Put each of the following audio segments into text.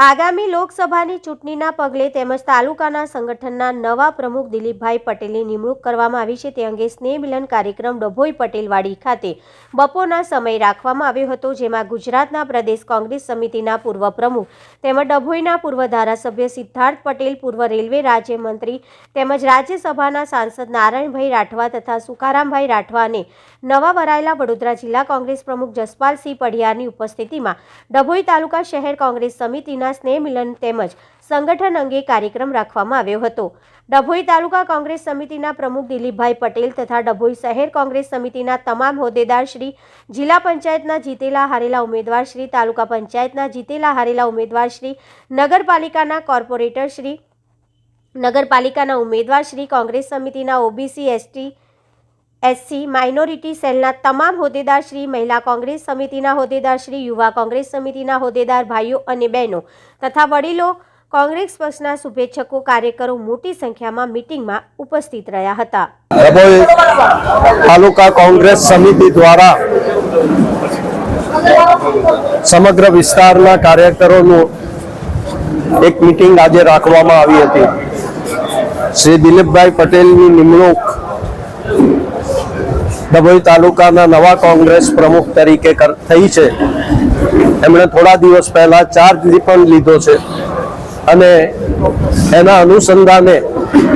આગામી લોકસભાની ચૂંટણીના પગલે તેમજ તાલુકાના સંગઠનના નવા પ્રમુખ દિલીપભાઈ પટેલની નિમણૂક કરવામાં આવી છે. તે અંગે સ્નેહ મિલન કાર્યક્રમ ડભોઈ પટેલવાડી ખાતે બપોરના સમય રાખવામાં આવ્યો હતો, જેમાં ગુજરાતના પ્રદેશ કોંગ્રેસ સમિતિના પૂર્વ પ્રમુખ તેમજ ડભોઈના પૂર્વ ધારાસભ્ય સિદ્ધાર્થ પટેલ, પૂર્વ રેલવે રાજ્યમંત્રી તેમજ રાજ્યસભાના સાંસદ નારાયણભાઈ રાઠવા તથા સુકારામભાઈ રાઠવા અને નવા વરાયેલા વડોદરા જિલ્લા કોંગ્રેસ પ્રમુખ જસપાલસિંહ પઢિયારની ઉપસ્થિતિમાં ડભોઈ તાલુકા શહેર કોંગ્રેસ સમિતિના સ્નેહ મિલન તેમજ સંગઠન અંગે કાર્યક્રમ રાખવામાં આવ્યો હતો. ડભોઈ તાલુકા કોંગ્રેસ સમિતિના પ્રમુખ દિલીપભાઈ પટેલ તથા ડભોઈ શહેર કોંગ્રેસ સમિતિના તમામ હોદ્દેદાર શ્રી જિલ્લા પંચાયતના જીતેલા હારેલા ઉમેદવાર શ્રી, તાલુકા પંચાયતના જીતેલા હારેલા ઉમેદવાર શ્રી, નગરપાલિકાના કોર્પોરેટર શ્રી, નગરપાલિકાના ઉમેદવાર શ્રી, કોંગ્રેસ સમિતિના ઓબીસી, એસટી એસસી માઇનોરિટી સેલના તમામ હોદ્દેદાર શ્રી મહિલા કોંગ્રેસ સમિતિના હોદ્દેદાર શ્રી યુવા કોંગ્રેસ સમિતિના હોદ્દેદાર ભાઈઓ અને બહેનો તથા વડીલો કોંગ્રેસ પક્ષના શુભેચ્છકો કાર્યકરો મોટી સંખ્યામાં મિટિંગમાં ઉપસ્થિત રહ્યા હતા. તાલુકા કોંગ્રેસ સમિતિ દ્વારા સમગ્ર વિસ્તારના કાર્યકરોનું એક મિટિંગ આજે રાખવામાં આવી હતી. શ્રી દિલીપભાઈ પટેલની નિમણૂક ડભોઈ તાલુકાના નવા કોંગ્રેસ પ્રમુખ તરીકે થઈ છે. એમણે થોડા દિવસ પહેલા ચાર્જ પણ લીધો છે. અને એના અનુસંધાને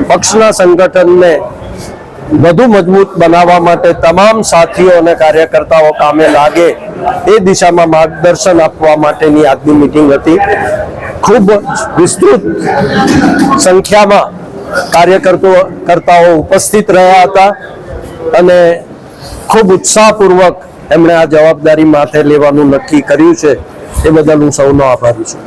પક્ષના સંગઠનને વધુ મજબૂત બનાવવા માટે તમામ સાથીઓ અને કાર્યકર્તાઓ કામે લાગે એ દિશામાં માર્ગદર્શન આપવા માટેની આજની મિટિંગ હતી. ખૂબ વિસ્તૃત સંખ્યામાં કાર્યકર્તો કરતાઓ ઉપસ્થિત રહ્યા હતા. અને ખૂબ ઉત્સાહપૂર્વક એમણે આ જવાબદારી માથે લેવાનું નક્કી કર્યું છે. એ બદલ હું સૌનો આભારી છું.